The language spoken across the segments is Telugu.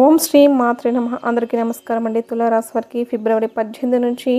ఓం శ్రీ మాత్రే నమ. అందరికీ నమస్కారం అండి. తులారాశి వారికి ఫిబ్రవరి పద్దెనిమిది నుంచి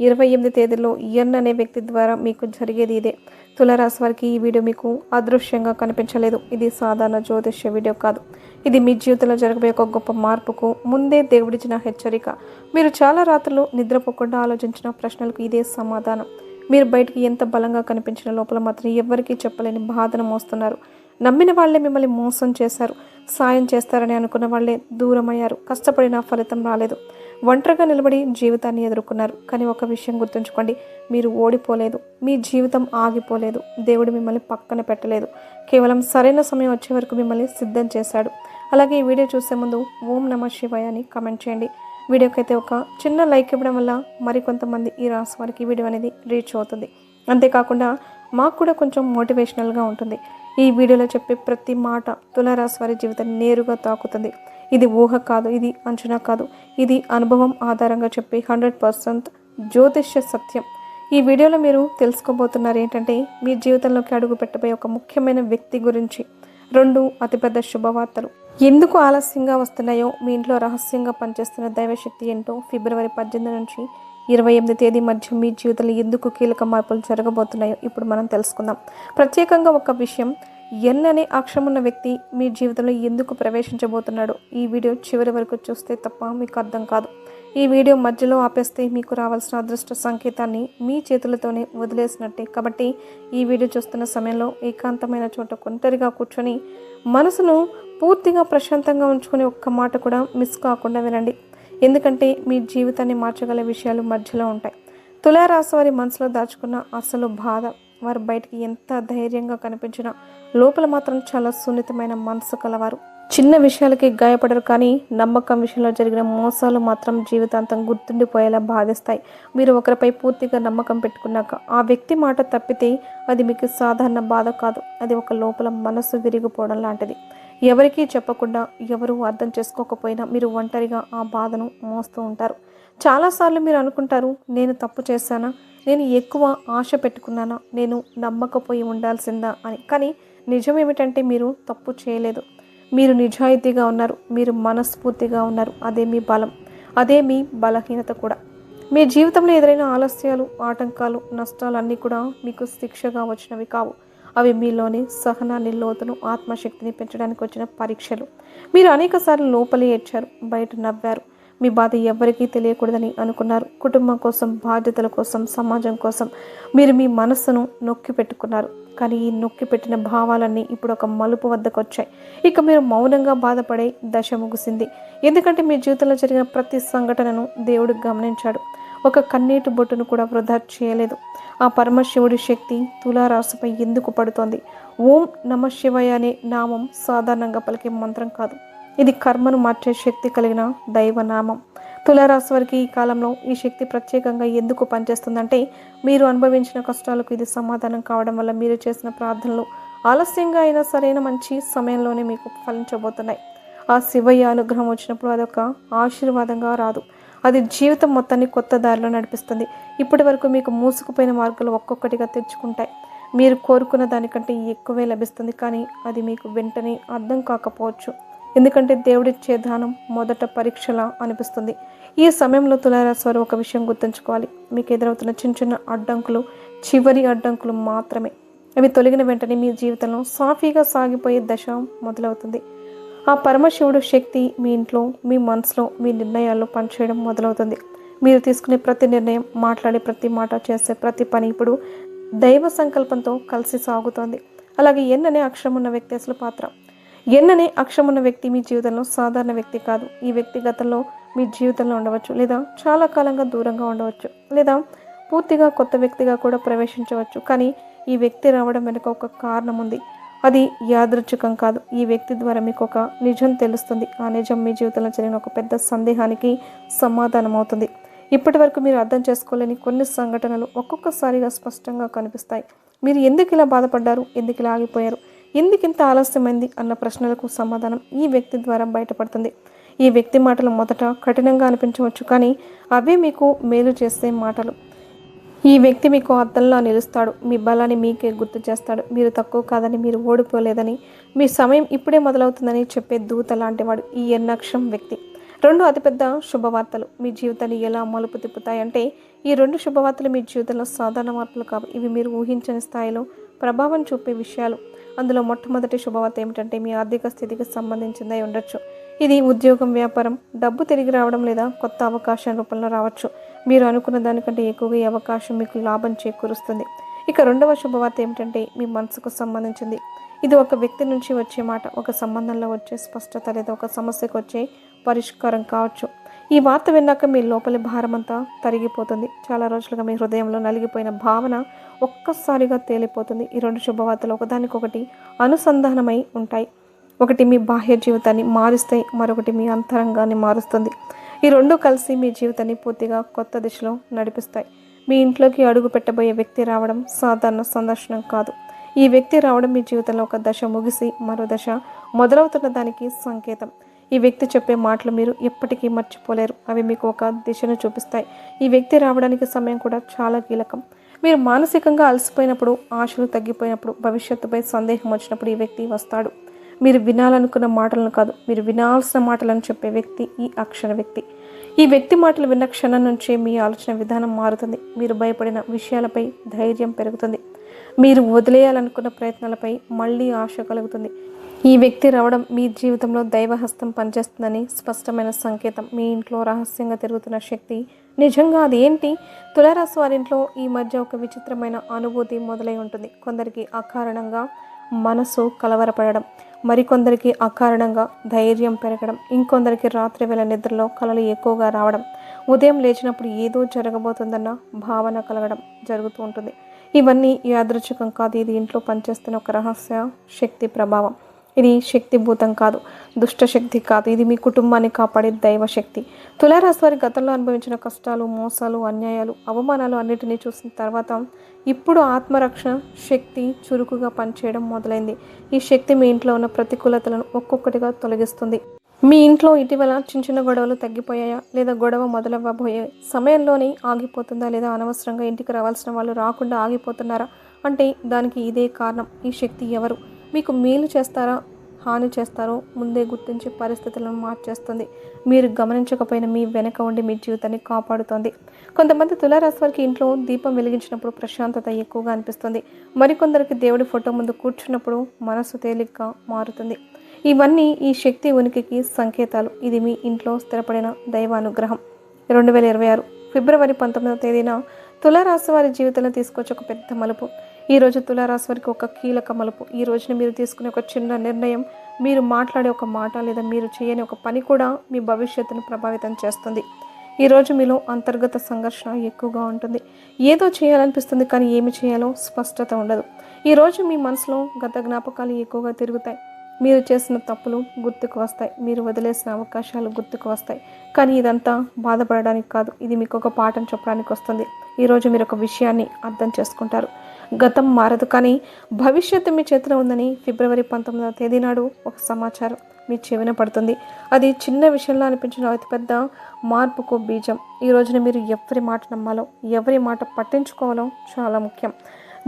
ఇరవై ఎనిమిది తేదీలో ఎన్ అనే వ్యక్తి ద్వారా మీకు జరిగేది ఇదే. తులారాశి వారికి ఈ వీడియో మీకు అదృశ్యంగా కనిపించలేదు. ఇది సాధారణ జ్యోతిష్య వీడియో కాదు. ఇది మీ జీవితంలో జరగబోయే ఒక గొప్ప మార్పుకు ముందే దేవుడిచ్చిన హెచ్చరిక. మీరు చాలా రాత్రులు నిద్రపోకుండా ఆలోచించిన ప్రశ్నలకు ఇదే సమాధానం. మీరు బయటికి ఎంత బలంగా కనిపించిన లోపల మాత్రం ఎవ్వరికీ చెప్పలేని బాధను మోస్తున్నారు. నమ్మిన వాళ్ళే మిమ్మల్ని మోసం చేశారు. సాయం చేస్తారని అనుకున్న వాళ్ళే దూరమయ్యారు. కష్టపడిన ఫలితం రాలేదు. ఒంటరిగా నిలబడి జీవితాన్ని ఎదుర్కొన్నారు. కానీ ఒక విషయం గుర్తుంచుకోండి. మీరు ఓడిపోలేదు. మీ జీవితం ఆగిపోలేదు. దేవుడు మిమ్మల్ని పక్కన పెట్టలేదు. కేవలం సరైన సమయం వచ్చే వరకు మిమ్మల్ని సిద్ధం చేశాడు. అలాగే ఈ వీడియో చూసే ముందు ఓం నమ శివాయ అని కమెంట్ చేయండి. వీడియోకైతే ఒక చిన్న లైక్ ఇవ్వడం వల్ల మరికొంతమంది ఈ రాసి వారికి వీడియో అనేది రీచ్ అవుతుంది. అంతేకాకుండా మాకు కూడా కొంచెం మోటివేషనల్గా ఉంటుంది. ఈ వీడియోలో చెప్పే ప్రతి మాట తులారాశి వారి జీవితాన్ని నేరుగా తాకుతుంది. ఇది ఊహ కాదు ఇది అంచనా కాదు. ఇది అనుభవం ఆధారంగా చెప్పి హండ్రెడ్ పర్సెంట్ జ్యోతిష్య సత్యం. ఈ వీడియోలో మీరు తెలుసుకోబోతున్నారు ఏంటంటే మీ జీవితంలోకి అడుగు పెట్టబోయే ఒక ముఖ్యమైన వ్యక్తి గురించి. రెండు అతిపెద్ద శుభవార్తలు. ఎందుకు ఆలస్యంగా వస్తున్నాయో మీ ఇంట్లో రహస్యంగా పనిచేస్తున్న దైవశక్తి ఏంటో ఫిబ్రవరి పద్దెనిమిది నుంచి ఇరవై ఎనిమిది తేదీ మధ్య మీ జీవితంలో ఎందుకు కీలక మార్పులు జరగబోతున్నాయో ఇప్పుడు మనం తెలుసుకుందాం. ప్రత్యేకంగా ఒక విషయం ఎన్ అనే అక్షరం ఉన్న వ్యక్తి మీ జీవితంలో ఎందుకు ప్రవేశించబోతున్నాడో? ఈ వీడియో చివరి వరకు చూస్తే తప్ప మీకు అర్థం కాదు. ఈ వీడియో మధ్యలో ఆపేస్తే మీకు రావాల్సిన అదృష్ట సంకేతాన్ని మీ చేతులతోనే వదిలేసినట్టే. కాబట్టి ఈ వీడియో చూస్తున్న సమయంలో ఏకాంతమైన చోట ఒంటరిగా కూర్చొని మనసును పూర్తిగా ప్రశాంతంగా ఉంచుకుని ఒక్క మాట కూడా మిస్ కాకుండా వినండి. ఎందుకంటే మీ జీవితాన్ని మార్చగల విషయాలు మధ్యలో ఉంటాయి. తులారాశి వారి మనసులో దాచుకున్న అసలు బాధ వారు బయటికి ఎంత ధైర్యంగా కనిపించినా లోపల మాత్రం చాలా సున్నితమైన మనసు కలవారు. చిన్న విషయాలకి గాయపడరు కానీ నమ్మకం విషయంలో జరిగిన మోసాలు మాత్రం జీవితాంతం గుర్తుండిపోయేలా బాధిస్తాయి. మీరు ఒకరిపై పూర్తిగా నమ్మకం పెట్టుకున్నాక ఆ వ్యక్తి మాట తప్పితే అది మీకు సాధారణ బాధ కాదు. అది ఒక లోపల మనసు విరిగిపోవడం లాంటిది. ఎవరికీ చెప్పకుండా ఎవరు అర్థం చేసుకోకపోయినా మీరు ఒంటరిగా ఆ బాధను మోస్తూ ఉంటారు. చాలాసార్లు మీరు అనుకుంటారు నేను తప్పు చేశానా? నేను ఎక్కువ ఆశ పెట్టుకున్నానా? నేను నమ్మకపోయి ఉండాల్సిందా అని. కానీ నిజం ఏమిటంటే మీరు తప్పు చేయలేదు. మీరు నిజాయితీగా ఉన్నారు. మీరు మనస్ఫూర్తిగా ఉన్నారు. అదే మీ బలం. అదే మీ బలహీనత కూడా. మీ జీవితంలో ఎదురైన ఆలస్యాలు ఆటంకాలు నష్టాలు అన్నీ కూడా మీకు శిక్షగా వచ్చినవి కావు. అవి మీలోని సహనాన్ని లోతును ఆత్మశక్తిని పెంచడానికి వచ్చిన పరీక్షలు. మీరు అనేకసార్లు లోపలి ఏడ్చారు బయట నవ్వారు. మీ బాధ ఎవరికీ తెలియకూడదని అనుకున్నారు. కుటుంబం కోసం బాధ్యతల కోసం సమాజం కోసం మీరు మీ మనస్సును నొక్కి పెట్టుకున్నారు. కానీ ఈ నొక్కి పెట్టిన భావాలన్నీ ఇప్పుడు ఒక మలుపు వద్దకు వచ్చాయి. ఇక మీరు మౌనంగా బాధపడే దశ ముగిసింది. ఎందుకంటే మీ జీవితంలో జరిగిన ప్రతి సంఘటనను దేవుడు గమనించాడు. ఒక కన్నీటి బొట్టును కూడా వృధా చేయలేదు. ఆ పరమశివుడి శక్తి తులారాశిపై ఎందుకు పడుతోంది? ఓం నమ శివయ అనే నామం సాధారణంగా పలికే మంత్రం కాదు. ఇది కర్మను మార్చే శక్తి కలిగిన దైవనామం. తులారాశి వారికి ఈ కాలంలో ఈ శక్తి ప్రత్యేకంగా ఎందుకు పనిచేస్తుందంటే మీరు అనుభవించిన కష్టాలకు ఇది సమాధానం కావడం వల్ల మీరు చేసిన ప్రార్థనలు ఆలస్యంగా అయినా సరైన మంచి సమయంలోనే మీకు ఫలించబోతున్నాయి. ఆ శివయ్య అనుగ్రహం వచ్చినప్పుడు అదొక ఆశీర్వాదంగా రాదు. అది జీవితం మొత్తాన్ని కొత్త దారిలో నడిపిస్తుంది. ఇప్పటి వరకు మీకు మూసుకుపోయిన మార్గాలు ఒక్కొక్కటిగా తెచ్చుకుంటాయి మీరు కోరుకున్న దానికంటే ఎక్కువే లభిస్తుంది కానీ అది మీకు వెంటనే అర్థం కాకపోవచ్చు. ఎందుకంటే దేవుడిచ్చే దానం మొదట పరీక్షలా అనిపిస్తుంది. ఈ సమయంలో తులారాశి వారు ఒక విషయం గుర్తుంచుకోవాలి. మీకు ఎదురవుతున్న చిన్న చిన్న అడ్డంకులు చివరి అడ్డంకులు మాత్రమే. అవి తొలగిన వెంటనే మీ జీవితంలో సాఫీగా సాగిపోయే దశ మొదలవుతుంది. ఆ పరమశివుడు శక్తి మీ ఇంట్లో మీ మనసులో మీ నిర్ణయాల్లో పనిచేయడం మొదలవుతుంది. మీరు తీసుకునే ప్రతి నిర్ణయం మాట్లాడే ప్రతి మాట చేసే ప్రతి పని ఇప్పుడు దైవ సంకల్పంతో కలిసి సాగుతోంది. అలాగే ఎన్ అనే అక్షరం ఉన్న వ్యక్తి అసలు పాత్ర? ఎన్ అనే అక్షరం ఉన్న వ్యక్తి మీ జీవితంలో సాధారణ వ్యక్తి కాదు. ఈ వ్యక్తి గతంలో మీ జీవితంలో ఉండవచ్చు లేదా చాలా కాలంగా దూరంగా ఉండవచ్చు లేదా పూర్తిగా కొత్త వ్యక్తిగా కూడా ప్రవేశించవచ్చు. కానీ ఈ వ్యక్తి రావడం వెనుక ఒక కారణం ఉంది. అది యాదృచ్ఛికం కాదు. ఈ వ్యక్తి ద్వారా మీకు ఒక నిజం తెలుస్తుంది. ఆ నిజం మీ జీవితంలో జరిగిన ఒక పెద్ద సందేహానికి సమాధానం అవుతుంది ఇప్పటి వరకు మీరు అర్థం చేసుకోలేని కొన్ని సంఘటనలు ఒక్కొక్కసారిగా స్పష్టంగా కనిపిస్తాయి. మీరు ఎందుకు ఇలా బాధపడ్డారు? ఎందుకు ఇలా ఆగిపోయారు? ఎందుకు ఇంత ఆలస్యమైంది? అన్న ప్రశ్నలకు సమాధానం ఈ వ్యక్తి ద్వారా బయటపడుతుంది. ఈ వ్యక్తి మాటలు మొదట కఠినంగా అనిపించవచ్చు కానీ అవే మీకు మేలు చేసే మాటలు. ఈ వ్యక్తి మీకు అద్దంలా నిలుస్తాడు. మీ బలాన్ని మీకే గుర్తు చేస్తాడు. మీరు తక్కువ కాదని మీరు ఓడిపోలేదని మీ సమయం ఇప్పుడే మొదలవుతుందని చెప్పే దూత లాంటివాడు ఈ ఎన్నక్షం వ్యక్తి. రెండు అతిపెద్ద శుభవార్తలు. మీ జీవితాన్ని ఎలా మలుపు తిప్పుతాయంటే ఈ రెండు శుభవార్తలు మీ జీవితంలో సాధారణ మార్పులు కావు. ఇవి మీరు ఊహించని స్థాయిలో ప్రభావం చూపే విషయాలు. అందులో మొట్టమొదటి శుభవార్త ఏమిటంటే మీ ఆర్థిక స్థితికి సంబంధించిందై ఉండొచ్చు. ఇది ఉద్యోగం వ్యాపారం డబ్బు తిరిగి రావడం లేదా కొత్త అవకాశం రూపంలో రావచ్చు. మీరు అనుకున్న దానికంటే ఎక్కువగా ఈ అవకాశం మీకు లాభం చేకూరుస్తుంది. ఇక రెండవ శుభవార్త ఏమిటంటే మీ మనసుకు సంబంధించింది. ఇది ఒక వ్యక్తి నుంచి వచ్చే మాట ఒక సంబంధంలో వచ్చే స్పష్టత లేదా ఒక సమస్యకు వచ్చే పరిష్కారం కావచ్చు. ఈ వార్త విన్నాక మీ లోపలి భారమంతా తరిగిపోతుంది. చాలా రోజులుగా మీ హృదయంలో నలిగిపోయిన భావన ఒక్కసారిగా తేలిపోతుంది. ఈ రెండు శుభవార్తలు ఒకదానికొకటి అనుసంధానమై ఉంటాయి. ఒకటి మీ బాహ్య జీవితాన్ని మారుస్తాయి మరొకటి మీ అంతరంగాన్ని మారుస్తుంది. ఈ రెండు కలిసి మీ జీవితాన్ని పూర్తిగా కొత్త దిశలో నడిపిస్తాయి. మీ ఇంట్లోకి అడుగు పెట్టబోయే వ్యక్తి రావడం సాధారణ సందర్శనం కాదు. ఈ వ్యక్తి రావడం మీ జీవితంలో ఒక దశ ముగిసి మరో దశ మొదలవుతున్న దానికి సంకేతం. ఈ వ్యక్తి చెప్పే మాటలు మీరు ఎప్పటికీ మర్చిపోలేరు. అవి మీకు ఒక దిశను చూపిస్తాయి. ఈ వ్యక్తి రావడానికి సమయం కూడా చాలా కీలకం. మీరు మానసికంగా అలసిపోయినప్పుడు ఆశలు తగ్గిపోయినప్పుడు భవిష్యత్తుపై సందేహం వచ్చినప్పుడు ఈ వ్యక్తి వస్తాడు. మీరు వినాలనుకున్న మాటలను కాదు మీరు వినాల్సిన మాటలను చెప్పే వ్యక్తి ఈ అక్షర వ్యక్తి. ఈ వ్యక్తి మాటలు విన్న క్షణం నుంచే మీ ఆలోచన విధానం మారుతుంది. మీరు భయపడిన విషయాలపై ధైర్యం పెరుగుతుంది. మీరు వదిలేయాలనుకున్న ప్రయత్నాలపై మళ్ళీ ఆశ కలుగుతుంది. ఈ వ్యక్తి రావడం మీ జీవితంలో దైవహస్తం పనిచేస్తుందని స్పష్టమైన సంకేతం. మీ ఇంట్లో రహస్యంగా తిరుగుతున్న శక్తి. నిజంగా అది ఏంటి తులారాశి వారింట్లో ఈ మధ్య ఒక విచిత్రమైన అనుభూతి మొదలై ఉంటుంది. కొందరికి అకారణంగా మనసు కలవరపడడం. మరికొందరికి అకారణంగా ధైర్యం పెరగడం ఇంకొందరికి రాత్రి వేళ నిద్రలో కలలు ఎక్కువగా రావడం ఉదయం లేచినప్పుడు ఏదో జరగబోతుందన్న భావన కలగడం జరుగుతూ ఉంటుంది. ఇవన్నీ యాదృచ్ఛికం కాదు. ఇది ఇంట్లో పనిచేస్తున్న ఒక రహస్య శక్తి ప్రభావం. ఇది శక్తిభూతం కాదు దుష్ట శక్తి కాదు. ఇది మీ కుటుంబాన్ని కాపాడే దైవ శక్తి తులారాశి వారి గతంలో అనుభవించిన కష్టాలు మోసాలు అన్యాయాలు అవమానాలు అన్నిటినీ చూసిన తర్వాత ఇప్పుడు ఆత్మరక్షణ శక్తి చురుకుగా పనిచేయడం మొదలైంది. ఈ శక్తి మీ ఇంట్లో ఉన్న ప్రతికూలతలను ఒక్కొక్కటిగా తొలగిస్తుంది. మీ ఇంట్లో ఇటీవల చిన్న చిన్న గొడవలు తగ్గిపోయాయా? లేదా గొడవ మొదలవ్వబోయే సమయంలోనే ఆగిపోతుందా? లేదా అనవసరంగా ఇంటికి రావాల్సిన వాళ్ళు రాకుండా ఆగిపోతున్నారా? అంటే దానికి ఇదే కారణం. ఈ శక్తి ఎవరు? మీకు మేలు చేస్తారా హాని చేస్తారో ముందే గుర్తించి పరిస్థితులను మార్చేస్తుంది. మీరు గమనించకపోయిన మీ వెనక ఉండి మీ జీవితాన్ని కాపాడుతోంది. కొంతమంది తులారాశి వారికి ఇంట్లో దీపం వెలిగించినప్పుడు ప్రశాంతత ఎక్కువగా అనిపిస్తుంది. మరికొందరికి దేవుడి ఫోటో ముందు కూర్చున్నప్పుడు మనసు తేలిగ్గా మారుతుంది. ఇవన్నీ ఈ శక్తి ఉనికికి సంకేతాలు. ఇది మీ ఇంట్లో స్థిరపడిన దైవానుగ్రహం. రెండు వేల ఇరవై ఆరు ఫిబ్రవరి పంతొమ్మిదవ తేదీన తులారాశి వారి జీవితంలో తీసుకొచ్చి ఒక పెద్ద మలుపు. ఈ రోజు తులారాశి వారికి ఒక కీలక మలుపు. ఈ రోజున మీరు తీసుకునే ఒక చిన్న నిర్ణయం మీరు మాట్లాడే ఒక మాట లేదా మీరు చేయని ఒక పని కూడా మీ భవిష్యత్తును ప్రభావితం చేస్తుంది. ఈరోజు మీలో అంతర్గత సంఘర్షణ ఎక్కువగా ఉంటుంది. ఏదో చేయాలనిపిస్తుంది కానీ ఏమి చేయాలో స్పష్టత ఉండదు. ఈరోజు మీ మనసులో గత జ్ఞాపకాలు ఎక్కువగా తిరుగుతాయి. మీరు చేసిన తప్పులు గుర్తుకు వస్తాయి. మీరు వదిలేసిన అవకాశాలు గుర్తుకు వస్తాయి. కానీ ఇదంతా బాధపడడానికి కాదు. ఇది మీకు ఒక పాఠం చెప్పడానికి వస్తుంది. ఈరోజు మీరు ఒక విషయాన్ని అర్థం చేసుకుంటారు. గతం మారదు కానీ భవిష్యత్తు మీ చేతిలో ఉందని ఫిబ్రవరి పంతొమ్మిదవ తేదీ నాడు ఒక సమాచారం మీ చెవిన పడుతుంది. అది చిన్న విషయంలో అనిపించిన అతిపెద్ద మార్పుకు బీజం. ఈ రోజున మీరు ఎవరి మాట నమ్మాలో ఎవరి మాట పట్టించుకోవాలో చాలా ముఖ్యం.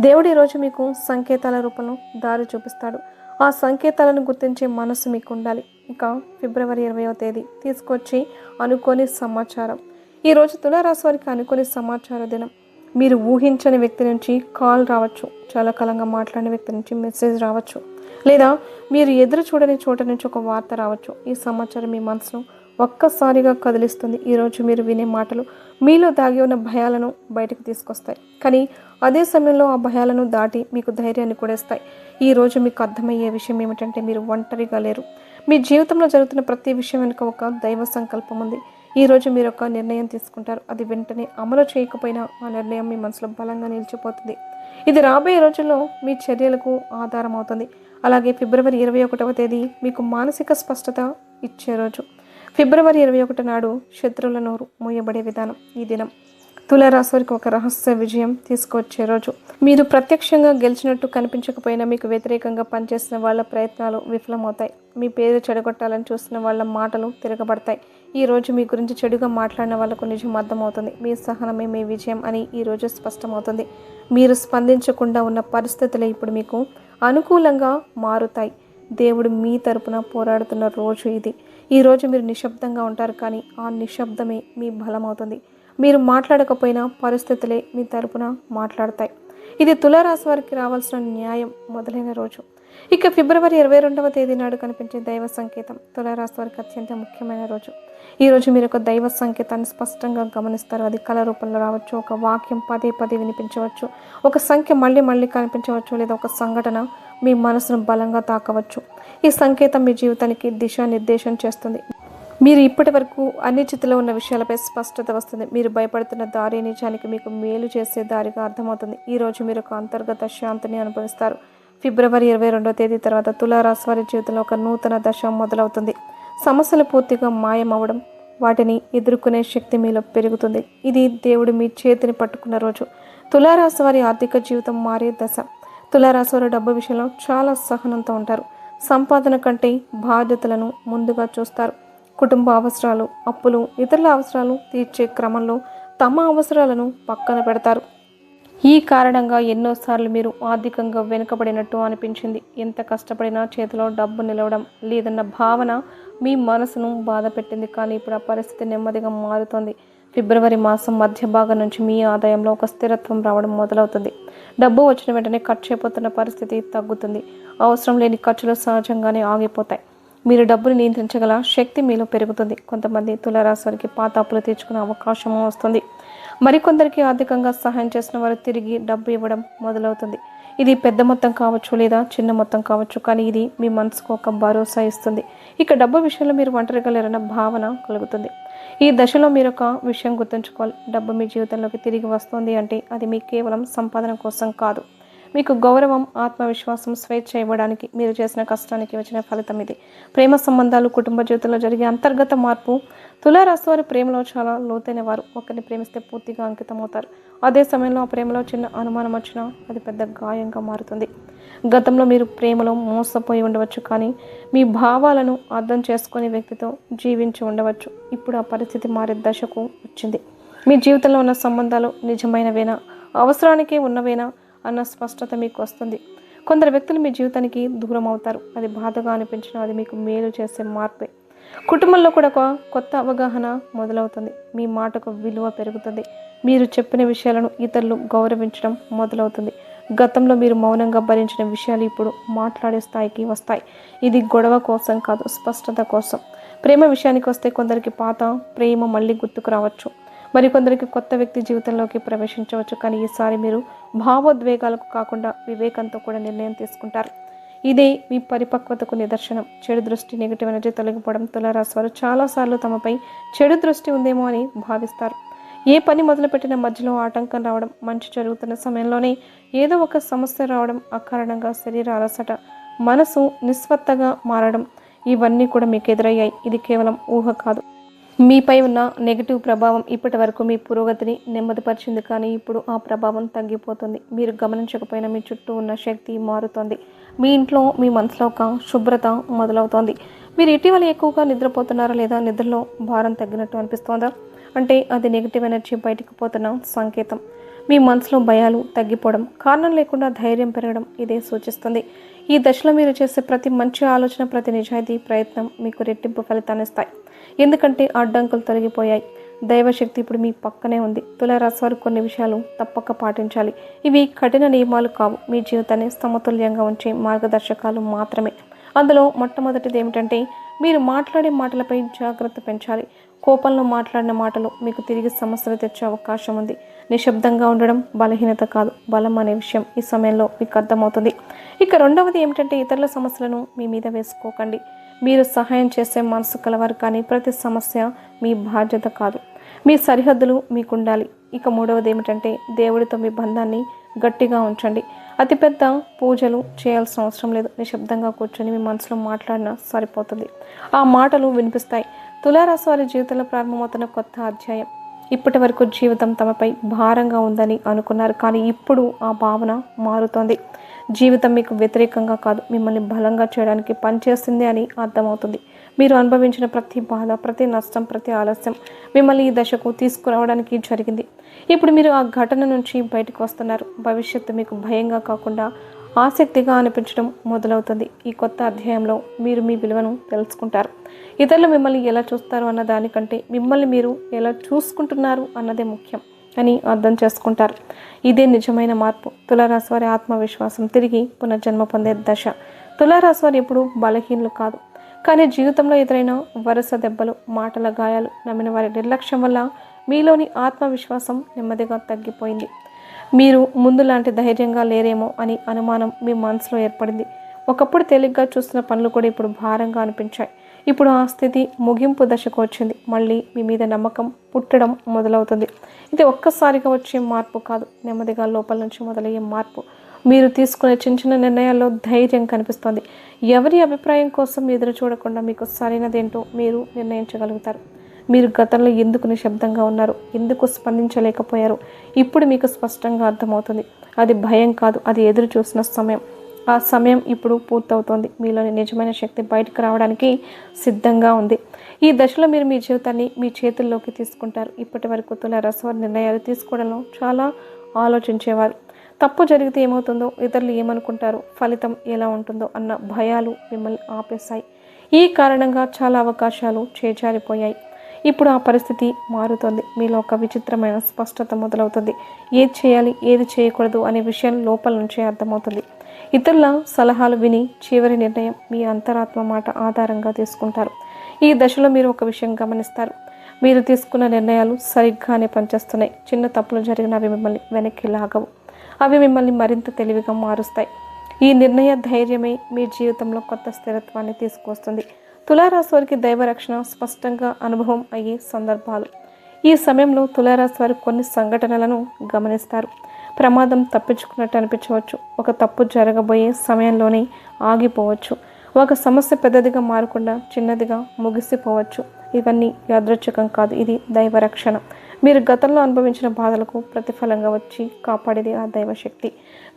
దేవుడు ఈరోజు మీకు సంకేతాల రూపంలో దారి చూపిస్తాడు. ఆ సంకేతాలను గుర్తించే మనసు మీకు ఉండాలి ఇక ఫిబ్రవరి ఇరవయో తేదీ తీసుకొచ్చి అనుకోని సమాచారం. ఈరోజు తులారాశి వారికి అనుకోని సమాచార దినం. మీరు ఊహించని వ్యక్తి నుంచి కాల్ రావచ్చు. చాలా కాలంగా మాట్లాడిన వ్యక్తి నుంచి మెసేజ్ రావచ్చు. లేదా మీరు ఎదురు చూడని చోట నుంచి ఒక వార్త రావచ్చు. ఈ సమాచారం మీ మనసును ఒక్కసారిగా కదిలిస్తుంది. ఈరోజు మీరు వినే మాటలు మీలో దాగి ఉన్న భయాలను బయటకు తీసుకొస్తాయి. కానీ అదే సమయంలో ఆ భయాలను దాటి మీకు ధైర్యాన్ని కూడా ఇస్తాయి ఈ రోజు మీకు అర్థమయ్యే విషయం ఏమిటంటే మీరు ఒంటరిగా లేరు. మీ జీవితంలో జరుగుతున్న ప్రతి విషయం వెనుక ఒక దైవ సంకల్పం ఉంది. ఈ రోజు మీరు ఒక నిర్ణయం తీసుకుంటారు. అది వెంటనే అమలు చేయకపోయినా ఆ నిర్ణయం మీ మనసులో బలంగా నిలిచిపోతుంది. ఇది రాబోయే రోజుల్లో మీ చర్యలకు ఆధారం అవుతుంది అలాగే ఫిబ్రవరి ఇరవై ఒకటవ తేదీ మీకు మానసిక స్పష్టత ఇచ్చే రోజు. ఫిబ్రవరి ఇరవై ఒకటి నాడు శత్రువుల నోరు మూయబడే విధానం ఈ దినం. తులారాశివారికి ఒక రహస్య విజయం తీసుకొచ్చే రోజు. మీరు ప్రత్యక్షంగా గెలిచినట్టు కనిపించకపోయినా మీకు వ్యతిరేకంగా పనిచేసిన వాళ్ళ ప్రయత్నాలు విఫలమవుతాయి. మీ పేరు చెడగొట్టాలని చూస్తున్న వాళ్ళ మాటలు తిరగబడతాయి. ఈ రోజు మీ గురించి చెడుగా మాట్లాడిన వాళ్ళకు నిజం అర్థమవుతుంది. మీ సహనమే మీ విజయం అని ఈ రోజు స్పష్టమవుతుంది. మీరు స్పందించకుండా ఉన్న పరిస్థితులే ఇప్పుడు మీకు అనుకూలంగా మారుతాయి. దేవుడు మీ తరపున పోరాడుతున్న రోజు ఇది. ఈ రోజు మీరు నిశ్శబ్దంగా ఉంటారు కానీ ఆ నిశ్శబ్దమే మీ బలమవుతుంది. మీరు మాట్లాడకపోయినా పరిస్థితులే మీ తరపున మాట్లాడతాయి. ఇది తులారాశి వారికి రావాల్సిన న్యాయం మొదలైన రోజు. ఇక ఫిబ్రవరి ఇరవై రెండవ తేదీ నాడు కనిపించే దైవ సంకేతం తులారాశి వారికి అత్యంత ముఖ్యమైన రోజు. ఈ రోజు మీరు ఒక దైవ సంకేతాన్ని స్పష్టంగా గమనిస్తారు. అది కళ రూపంలో రావచ్చు ఒక వాక్యం పదే పదే వినిపించవచ్చు ఒక సంఖ్య మళ్ళీ మళ్ళీ కనిపించవచ్చు లేదా ఒక సంఘటన మీ మనసును బలంగా తాకవచ్చు. ఈ సంకేతం మీ జీవితానికి దిశానిర్దేశం చేస్తుంది. మీరు ఇప్పటి వరకు అనిశ్చితిలో ఉన్న విషయాలపై స్పష్టత వస్తుంది. మీరు భయపడుతున్న దారి నిజానికి మీకు మేలు చేసే దారిగా అర్థమవుతుంది. ఈ రోజు మీరు ఒక అంతర్గత శాంతిని అనుభవిస్తారు. ఫిబ్రవరి ఇరవై రెండో తేదీ తర్వాత తులారాశి వారి జీవితంలో ఒక నూతన దశ మొదలవుతుంది. సమస్యలు పూర్తిగా మాయమవడం వాటిని ఎదుర్కొనే శక్తి మీలో పెరుగుతుంది. ఇది దేవుడు మీ చేతిని పట్టుకున్న రోజు. తులారాశి వారి ఆర్థిక జీవితం మారే దశ. తులారాశి వారు డబ్బు విషయంలో చాలా సహనంతో ఉంటారు. సంపాదన కంటే బాధ్యతలను ముందుగా చూస్తారు. కుటుంబ అవసరాలు అప్పులు ఇతరుల అవసరాలు తీర్చే క్రమంలో తమ అవసరాలను పక్కన పెడతారు. ఈ కారణంగా ఎన్నోసార్లు మీరు ఆర్థికంగా వెనుకబడినట్టు అనిపించింది. ఎంత కష్టపడినా చేతిలో డబ్బు నిలవడం లేదన్న భావన మీ మనసును బాధ పెట్టింది. కానీ ఇప్పుడు ఆ పరిస్థితి నెమ్మదిగా మారుతోంది. ఫిబ్రవరి మాసం మధ్య భాగం నుంచి మీ ఆదాయంలో ఒక స్థిరత్వం రావడం మొదలవుతుంది. డబ్బు వచ్చిన వెంటనే ఖర్చు అయిపోతున్న పరిస్థితి తగ్గుతుంది. అవసరం లేని ఖర్చులు సహజంగానే ఆగిపోతాయి. మీరు డబ్బును నియంత్రించగల శక్తి మీలో పెరుగుతుంది. కొంతమంది తులరాశి వారికి పాత అప్పులు తీర్చుకునే అవకాశం వస్తుంది. మరికొందరికి ఆర్థికంగా సహాయం చేసిన వారు తిరిగి డబ్బు ఇవ్వడం మొదలవుతుంది. ఇది పెద్ద మొత్తం కావచ్చు లేదా చిన్న మొత్తం కావచ్చు కానీ ఇది మీ మనసుకు ఒక భరోసా ఇస్తుంది. ఇక డబ్బు విషయంలో మీరు ఒంటరిగా లేరన్న భావన కలుగుతుంది. ఈ దశలో మీరు ఒక విషయం గుర్తుంచుకోవాలి. డబ్బు మీ జీవితంలోకి తిరిగి వస్తుంది అంటే అది మీ కేవలం సంపాదన కోసం కాదు. మీకు గౌరవం ఆత్మవిశ్వాసం స్వేచ్ఛ ఇవ్వడానికి మీరు చేసిన కష్టానికి వచ్చిన ఫలితం ఇది. ప్రేమ సంబంధాలు కుటుంబ జీవితంలో జరిగే అంతర్గత మార్పు తులారాశి వారి ప్రేమలో చాలా లోతైన వారు ఒకరిని ప్రేమిస్తే పూర్తిగా అంకితం అవుతారు అదే సమయంలో ఆ ప్రేమలో చిన్న అనుమానం వచ్చినా అది పెద్ద గాయంగా మారుతుంది. గతంలో మీరు ప్రేమలో మోసపోయి ఉండవచ్చు కానీ మీ భావాలను అర్థం చేసుకునే వ్యక్తితో జీవించి ఉండవచ్చు. ఇప్పుడు ఆ పరిస్థితి మారే దశకు వచ్చింది. మీ జీవితంలో ఉన్న సంబంధాలు నిజమైనవేనా? అవసరానికే ఉన్నవేనా? అన్న స్పష్టత మీకు వస్తుంది. కొందరు వ్యక్తులు మీ జీవితానికి దూరం అవుతారు అది బాధగా అనిపించినా అది మీకు మేలు చేసే మార్పే. కుటుంబంలో కూడా ఒక కొత్త అవగాహన మొదలవుతుంది. మీ మాటకు విలువ పెరుగుతుంది. మీరు చెప్పిన విషయాలను ఇతరులు గౌరవించడం మొదలవుతుంది. గతంలో మీరు మౌనంగా భరించిన విషయాలు ఇప్పుడు మాట్లాడే స్థాయికి వస్తాయి. ఇది గొడవ కోసం కాదు స్పష్టత కోసం. ప్రేమ విషయానికి వస్తే కొందరికి పాత ప్రేమ మళ్ళీ గుర్తుకు రావచ్చు. మరికొందరికి కొత్త వ్యక్తి జీవితంలోకి ప్రవేశించవచ్చు. కానీ ఈసారి మీరు భావోద్వేగాలకు కాకుండా వివేకంతో కూడా నిర్ణయం తీసుకుంటారు. ఇదే మీ పరిపక్వతకు నిదర్శనం. చెడు దృష్టి నెగిటివ్ ఎనర్జీ తొలగిపోవడం తులారాశివారు చాలాసార్లు తమపై చెడు దృష్టి ఉందేమో అని భావిస్తారు. ఏ పని మొదలుపెట్టిన మధ్యలో ఆటంకం రావడం మంచి జరుగుతున్న సమయంలోనే ఏదో ఒక సమస్య రావడం అకారణంగా శరీర అలసట మనసు నిస్వత్తగా మారడం ఇవన్నీ కూడా మీకు ఎదురయ్యాయి. ఇది కేవలం ఊహ కాదు. మీపై ఉన్న నెగిటివ్ ప్రభావం ఇప్పటి వరకు మీ పురోగతిని నెమ్మదిపరిచింది కానీ ఇప్పుడు ఆ ప్రభావం తగ్గిపోతుంది. మీరు గమనించకపోయినా మీ చుట్టూ ఉన్న శక్తి మారుతోంది. మీ ఇంట్లో మీ మనసులో ఒక శుభ్రత మొదలవుతోంది. మీరు ఇటీవల ఎక్కువగా నిద్రపోతున్నారా లేదా? నిద్రలో భారం తగ్గినట్టు అనిపిస్తోందా? అంటే అది నెగిటివ్ ఎనర్జీ బయటకు పోతున్న సంకేతం. మీ మనసులో భయాలు తగ్గిపోవడం కారణం లేకుండా ధైర్యం పెరగడం ఇదే సూచిస్తుంది. ఈ దశలో మీరు చేసే ప్రతి మంచి ఆలోచన ప్రతి నిజాయితీ ప్రయత్నం మీకు రెట్టింపు ఫలితాన్ని ఇస్తాయి. ఎందుకంటే అడ్డంకులు తొలగిపోయాయి. దైవశక్తి ఇప్పుడు మీ పక్కనే ఉంది. తులారాశి వారు కొన్ని విషయాలు తప్పక పాటించాలి. ఇవి కఠిన నియమాలు కావు. మీ జీవితాన్ని సమతుల్యంగా ఉంచే మార్గదర్శకాలు మాత్రమే. అందులో మొట్టమొదటిది ఏమిటంటే మీరు మాట్లాడే మాటలపై జాగ్రత్త పెంచాలి. కోపంలో మాట్లాడిన మాటలు మీకు తిరిగి సమస్యలు తెచ్చే అవకాశం ఉంది. నిశ్శబ్దంగా ఉండడం బలహీనత కాదు. బలం అనే విషయం ఈ సమయంలో మీకు అర్థమవుతుంది. ఇక రెండవది ఏమిటంటే ఇతరుల సమస్యలను మీ మీద వేసుకోకండి. మీరు సహాయం చేసే మనసు కలవారు కానీ ప్రతి సమస్య మీ బాధ్యత కాదు. మీ సరిహద్దులు మీకు ఉండాలి ఇక మూడవది ఏమిటంటే దేవుడితో మీ బంధాన్ని గట్టిగా ఉంచండి. అతిపెద్ద పూజలు చేయాల్సిన అవసరం లేదు. నిశ్శబ్దంగా కూర్చొని మీ మనసులో మాట్లాడినా సరిపోతుంది. ఆ మాటలు వినిపిస్తాయి. తులారాశి వారి జీవితంలో ప్రారంభమవుతున్న కొత్త అధ్యాయం. ఇప్పటి వరకు జీవితం తమపై భారంగా ఉందని అనుకున్నారు. కానీ ఇప్పుడు ఆ భావన మారుతోంది. జీవితం మీకు వ్యతిరేకంగా కాదు. మిమ్మల్ని బలంగా చేయడానికి పనిచేస్తుంది అని అర్థమవుతుంది. మీరు అనుభవించిన ప్రతి బాధ ప్రతి నష్టం ప్రతి ఆలస్యం మిమ్మల్ని ఈ దశకు తీసుకురావడానికి జరిగింది. ఇప్పుడు మీరు ఆ ఘటన నుంచి బయటకు వస్తున్నారు. భవిష్యత్తు మీకు భయంగా కాకుండా ఆసక్తిగా అనిపించడం మొదలవుతుంది. ఈ కొత్త అధ్యాయంలో మీరు మీ విలువను తెలుసుకుంటారు. ఇతరులు మిమ్మల్ని ఎలా చూస్తారు అన్న దానికంటే మిమ్మల్ని మీరు ఎలా చూసుకుంటున్నారు అన్నదే ముఖ్యం అని అర్థం చేసుకుంటారు. ఇదే నిజమైన మార్పు. తులారాశి వారి ఆత్మవిశ్వాసం తిరిగి పునర్జన్మ పొందే దశ. తులారాశి వారు ఎప్పుడు బలహీనులు కాదు. కానీ జీవితంలో ఎదురైన వరుస దెబ్బలు మాటల గాయాలు నమ్మిన వారి నిర్లక్ష్యం వల్ల మీలోని ఆత్మవిశ్వాసం నెమ్మదిగా తగ్గిపోయింది. మీరు ముందు లాంటి ధైర్యంగా లేరేమో అని అనుమానం మీ మనసులో ఏర్పడింది. ఒకప్పుడు తేలిగ్గా చూస్తున్న పనులు కూడా ఇప్పుడు భారంగా అనిపించాయి. ఇప్పుడు ఆ స్థితి ముగింపు దశకు వచ్చింది. మళ్ళీ మీ మీద నమ్మకం పుట్టడం మొదలవుతుంది. ఇది ఒక్కసారిగా వచ్చే మార్పు కాదు. నెమ్మదిగా లోపల నుంచి మొదలయ్యే మార్పు. మీరు తీసుకునే చిన్న చిన్న నిర్ణయాల్లో ధైర్యం కనిపిస్తుంది. ఎవరి అభిప్రాయం కోసం ఎదురు చూడకుండా మీకు సరైనదేంటో మీరు నిర్ణయించగలుగుతారు. మీరు గతంలో ఎందుకు నిశ్శబ్దంగా ఉన్నారు? ఎందుకు స్పందించలేకపోయారు? ఇప్పుడు మీకు స్పష్టంగా అర్థమవుతుంది. అది భయం కాదు అది ఎదురు చూసిన సమయం. ఆ సమయం ఇప్పుడు పూర్తవుతోంది. మీలోని నిజమైన శక్తి బయటకు రావడానికి సిద్ధంగా ఉంది. ఈ దశలో మీరు మీ జీవితాన్ని మీ చేతుల్లోకి తీసుకుంటారు. ఇప్పటి వరకు తుల నిర్ణయాలు తీసుకోవడంలో చాలా ఆలోచించేవారు. తప్పు జరిగితే ఏమవుతుందో ఇతరులు ఏమనుకుంటారు ఫలితం ఎలా ఉంటుందో అన్న భయాలు మిమ్మల్ని ఆపేశాయి. ఈ కారణంగా చాలా అవకాశాలు చేజారిపోయాయి. ఇప్పుడు ఆ పరిస్థితి మారుతుంది. మీలో ఒక విచిత్రమైన స్పష్టత మొదలవుతుంది. ఏది చేయాలి ఏది చేయకూడదు అనే విషయం లోపల నుంచే అర్థమవుతుంది. ఇతరుల సలహాలు విని చివరి నిర్ణయం మీ అంతరాత్మ మాట ఆధారంగా తీసుకుంటారు. ఈ దశలో మీరు ఒక విషయం గమనిస్తారు. మీరు తీసుకున్న నిర్ణయాలు సరిగ్గానే పనిచేస్తున్నాయి. చిన్న తప్పులు జరిగినవి మిమ్మల్ని వెనక్కి లాగవు. అవి మిమ్మల్ని మరింత తెలివిగా మారుస్తాయి. ఈ నిర్ణయ ధైర్యమే మీ జీవితంలో కొత్త స్థిరత్వాన్ని తీసుకొస్తుంది తులారాశి వారికి దైవరక్షణ స్పష్టంగా అనుభవం అయ్యే సందర్భాలు. ఈ సమయంలో తులారాశి వారు కొన్ని సంఘటనలను గమనిస్తారు. ప్రమాదం తప్పించుకున్నట్టు అనిపించవచ్చు. ఒక తప్పు జరగబోయే సమయంలోనే ఆగిపోవచ్చు. ఒక సమస్య పెద్దదిగా మారకుండా చిన్నదిగా ముగిసిపోవచ్చు. ఇవన్నీ యాదృచ్ఛికం కాదు. ఇది దైవరక్షణ. మీరు గతంలో అనుభవించిన బాధలకు ప్రతిఫలంగా వచ్చి కాపాడేది ఆ దైవశక్తి.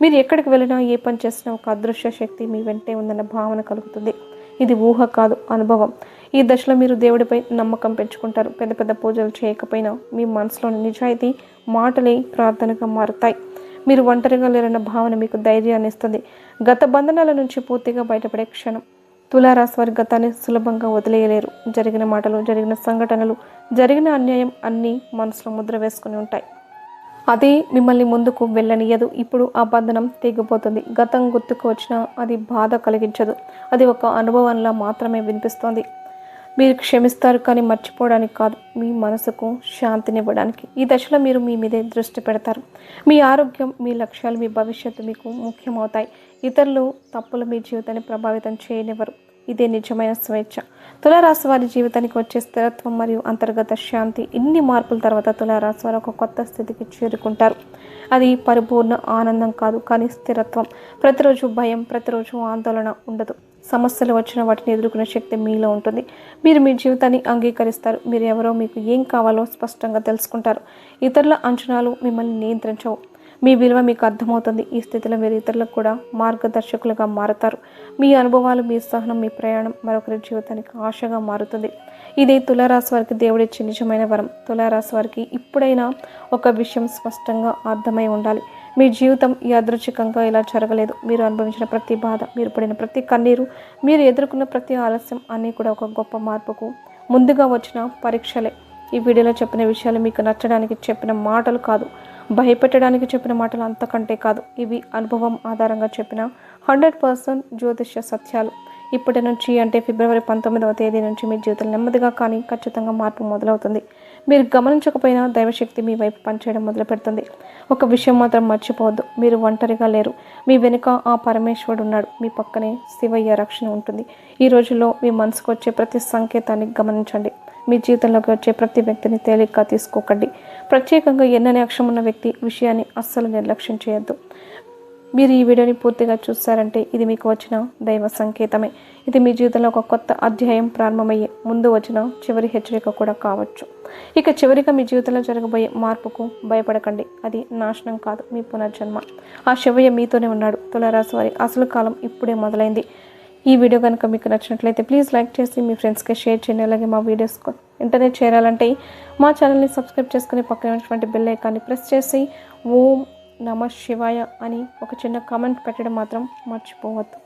మీరు ఎక్కడికి వెళ్ళినా ఏ పని చేసినా ఒక అదృశ్య శక్తి మీ వెంటే ఉందన్న భావన కలుగుతుంది. ఇది ఊహ కాదు అనుభవం. ఈ దశలో మీరు దేవుడిపై నమ్మకం పెంచుకుంటారు. పెద్ద పెద్ద పూజలు చేయకపోయినా మీ మనసులోని నిజాయితీ మాటలే ప్రార్థనగా మారుతాయి. మీరు ఒంటరిగా లేరన్న భావన మీకు ధైర్యాన్ని ఇస్తుంది. గత బంధనాల నుంచి పూర్తిగా బయటపడే క్షణం. తులారాశి వారి గతాన్ని సులభంగా వదిలేయలేరు. జరిగిన మాటలు జరిగిన సంఘటనలు జరిగిన అన్యాయం అన్నీ మనసులో ముద్ర వేసుకుని ఉంటాయి. అది మిమ్మల్ని ముందుకు వెళ్ళనియదు ఇప్పుడు ఆ బంధనం తెగిపోతుంది. గతం గుర్తుకు వచ్చినా అది బాధ కలిగించదు. అది ఒక అనుభవంలా మాత్రమే వినిపిస్తోంది. మీరు క్షమిస్తారు కానీ మర్చిపోవడానికి కాదు. మీ మనసుకు శాంతినివ్వడానికి. ఈ దశలో మీరు మీ మీదే దృష్టి పెడతారు. మీ ఆరోగ్యం మీ లక్ష్యాలు మీ భవిష్యత్తు మీకు ముఖ్యమవుతాయి. ఇతరులు తప్పులు మీ జీవితాన్ని ప్రభావితం చేయనివ్వరు. ఇదే నిజమైన స్వేచ్ఛ. తులారాశి వారి జీవితానికి వచ్చే స్థిరత్వం మరియు అంతర్గత శాంతి ఇన్ని మార్పుల తర్వాత తులారాశి వారు ఒక కొత్త స్థితికి చేరుకుంటారు. అది పరిపూర్ణ ఆనందం కాదు కానీ స్థిరత్వం. ప్రతిరోజు భయం ప్రతిరోజు ఆందోళన ఉండదు. సమస్యలు వచ్చిన వాటిని ఎదుర్కొనే శక్తి మీలో ఉంటుంది. మీరు మీ జీవితాన్ని అంగీకరిస్తారు. మీరు ఎవరో మీకు ఏం కావాలో స్పష్టంగా తెలుసుకుంటారు. ఇతరుల అంచనాలు మిమ్మల్ని నియంత్రించవు. మీ విలువ మీకు అర్థమవుతుంది. ఈ స్థితిలో మీరు ఇతరులకు కూడా మార్గదర్శకులుగా మారతారు. మీ అనుభవాలు మీ సహనం మీ ప్రయాణం మరొకరి జీవితానికి ఆశగా మారుతుంది. ఇది తులారాశి వారికి దేవుడిచ్చే నిజమైన వరం. తులారాశి వారికి ఇప్పుడైనా ఒక విషయం స్పష్టంగా అర్థమై ఉండాలి. మీ జీవితం యాదృచ్ఛికంగా ఇలా జరగలేదు. మీరు అనుభవించిన ప్రతి బాధ మీరు పడిన ప్రతి కన్నీరు మీరు ఎదుర్కొన్న ప్రతి ఆలస్యం అన్నీ కూడా ఒక గొప్ప మార్పుకు ముందుగా వచ్చిన పరీక్షలే. ఈ వీడియోలో చెప్పిన విషయాలు మీకు నచ్చడానికి చెప్పిన మాటలు కాదు. భయపెట్టడానికి చెప్పిన మాటలు అంతకంటే కాదు. ఇవి అనుభవం ఆధారంగా చెప్పిన హండ్రెడ్ పర్సెంట్ జ్యోతిష్య సత్యాలు. ఇప్పటి నుంచి అంటే ఫిబ్రవరి పంతొమ్మిదవ తేదీ నుంచి మీ జీవితం నెమ్మదిగా కానీ ఖచ్చితంగా మార్పు మొదలవుతుంది. మీరు గమనించకపోయినా దైవశక్తి మీ వైపు పనిచేయడం మొదలు పెడుతుంది ఒక విషయం మాత్రం మర్చిపోవద్దు. మీరు ఒంటరిగా లేరు. మీ వెనుక ఆ పరమేశ్వరుడు ఉన్నాడు. మీ పక్కనే శివయ్య రక్షణ ఉంటుంది. ఈ రోజుల్లో మీ మనసుకు వచ్చే ప్రతి సంకేతాన్ని గమనించండి. మీ జీవితంలోకి వచ్చే ప్రతి వ్యక్తిని తేలిగ్గా తీసుకోకండి. ప్రత్యేకంగా ఎన్నని అక్షం ఉన్న వ్యక్తి విషయాన్ని అస్సలు నిర్లక్ష్యం చేయొద్దు. మీరు ఈ వీడియోని పూర్తిగా చూస్తారంటే ఇది మీకు వచ్చిన దైవ సంకేతమే. ఇది మీ జీవితంలో ఒక కొత్త అధ్యాయం ప్రారంభమయ్యే ముందు వచ్చిన చివరి హెచ్చరిక కూడా కావచ్చు. ఇక చివరిగా మీ జీవితంలో జరగబోయే మార్పుకు భయపడకండి. అది నాశనం కాదు. మీ పునర్జన్మ. ఆ శివయ్య మీతోనే ఉన్నాడు. తులారాశి వారి అసలు కాలం ఇప్పుడే మొదలైంది. ఈ వీడియో కనుక మీకు నచ్చినట్లయితే ప్లీజ్ లైక్ చేసి మీ ఫ్రెండ్స్కి షేర్ చేయండి. అలాగే మా వీడియోస్ ఇంటర్నెట్ చేరాలంటే మా ఛానల్ని సబ్స్క్రైబ్ చేసుకుని పక్కన ఉన్నటువంటి బెల్ ఐకాన్ని ప్రెస్ చేసి ఓం నమ శివాయ అని ఒక చిన్న కామెంట్ పెట్టడం మాత్రం మర్చిపోవద్దు.